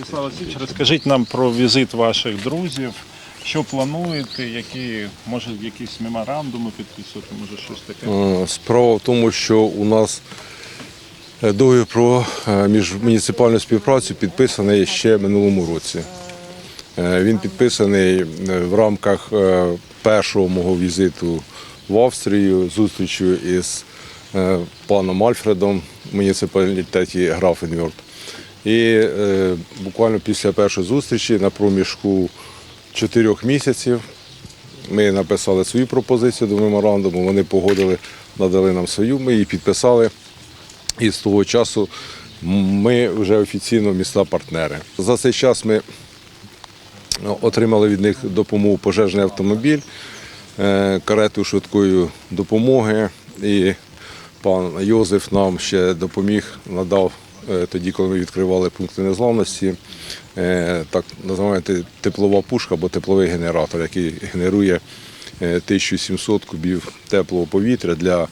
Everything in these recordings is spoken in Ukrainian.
Вячеслав Васильович, розкажіть нам про візит ваших друзів. Що плануєте, які, може, якісь меморандуми підписувати, може щось таке? Е, Справа в тому, що у нас е, договір про е, міжмуніципальну співпрацю підписаний ще минулому році. Він підписаний в рамках першого мого візиту в Австрію, зустрічю із паном Альфредом в муніципалітеті Графенвьорд. І е, буквально після першої зустрічі на проміжку чотирьох місяців ми написали свою пропозицію до меморандуму, вони погодили, надали нам свою, ми її підписали. І з того часу ми вже офіційно міста-партнери. За цей час ми ну, отримали від них допомогу пожежний автомобіль, е, карету швидкої допомоги. І пан Йозеф нам ще допоміг, надав тоді, коли ми відкривали пункти незламності, е, так називаємо теплова пушка або тепловий генератор, який генерує е, 1700 кубів теплого повітря для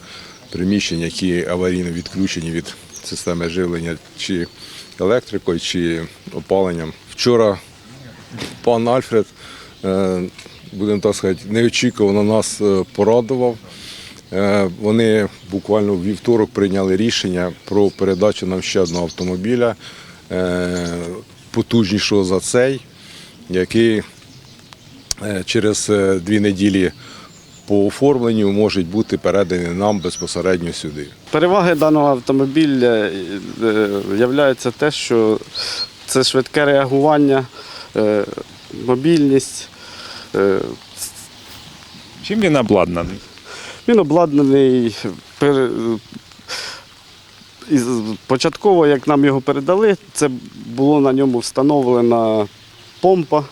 приміщень, які аварійно відключені від системи живлення чи електрикою, чи опаленням. Вчора пан Альфред, е, будемо так сказати, неочікувано нас е, порадував. Е, Вони буквально в вівторок прийняли рішення про передачу нам ще одного автомобіля, е, потужнішого за цей, який е, через дві неділі по оформленню можуть бути передані нам безпосередньо сюди. Переваги даного автомобіля є те, що це швидке реагування, мобільність. Чим він обладнаний? Він обладнаний початково, як нам його передали, це було на ньому встановлена помпа,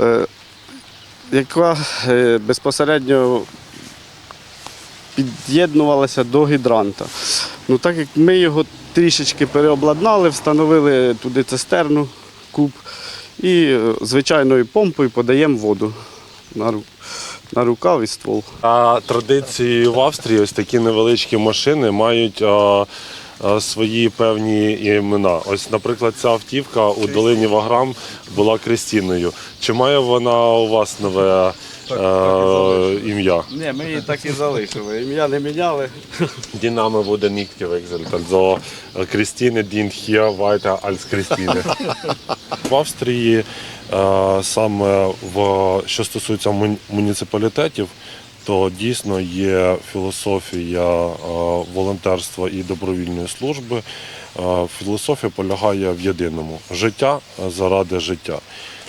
е, яка е, безпосередньо під'єднувалася до гідранта. Ну, так як ми його трішечки переобладнали, встановили туди цистерну, куб і е, звичайною помпою подаємо воду на, ру- на рукав і ствол. А традиції в Австрії ось такі невеличкі машини мають а, а, свої певні імена. Ось, наприклад, ця автівка у долині Ваграм була Кристіною. Чи має вона у вас нове е, ім'я? Ні, ми її так і залишили. Ім'я не міняли. Die Name wurde nicht gewechselt. Also Christine dient hier weiter als Christine. В Австрії саме в що стосується муніципалітетів, то дійсно є філософія е, волонтерства і добровільної служби. Е, Філософія полягає в єдиному життя заради життя.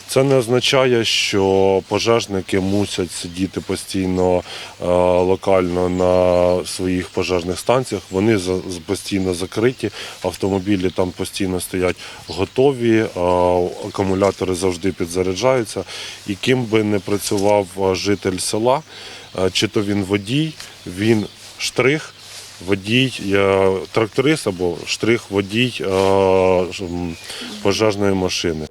Це не означає, що пожежники мусять сидіти постійно е, локально на своїх пожежних станціях. Вони постійно закриті, автомобілі там постійно стоять готові, е, акумулятори завжди підзаряджаються. І ким би не працював е, житель села, чи то він водій, він штрих. Водій, тракторист або штрих водій пожежної машини.